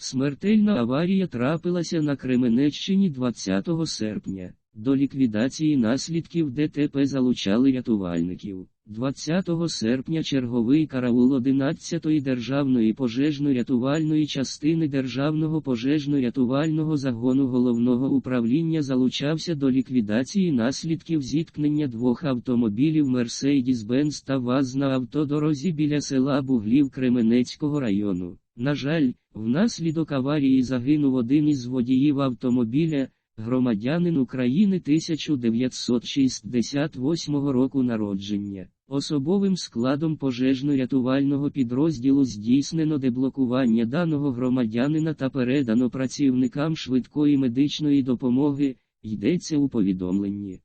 Смертельна аварія трапилася на Кременеччині 20 серпня. До ліквідації наслідків ДТП залучали рятувальників. 20 серпня черговий караул 11-ї державної пожежно-рятувальної частини Державного пожежно-рятувального загону головного управління залучався до ліквідації наслідків зіткнення двох автомобілів Mercedes-Benz та ВАЗ на автодорозі біля села Буглів Кременецького району. На жаль, внаслідок аварії загинув один із водіїв автомобіля, громадянин України 1968 року народження. Особовим складом пожежно-рятувального підрозділу здійснено деблокування даного громадянина та передано працівникам швидкої медичної допомоги, йдеться у повідомленні.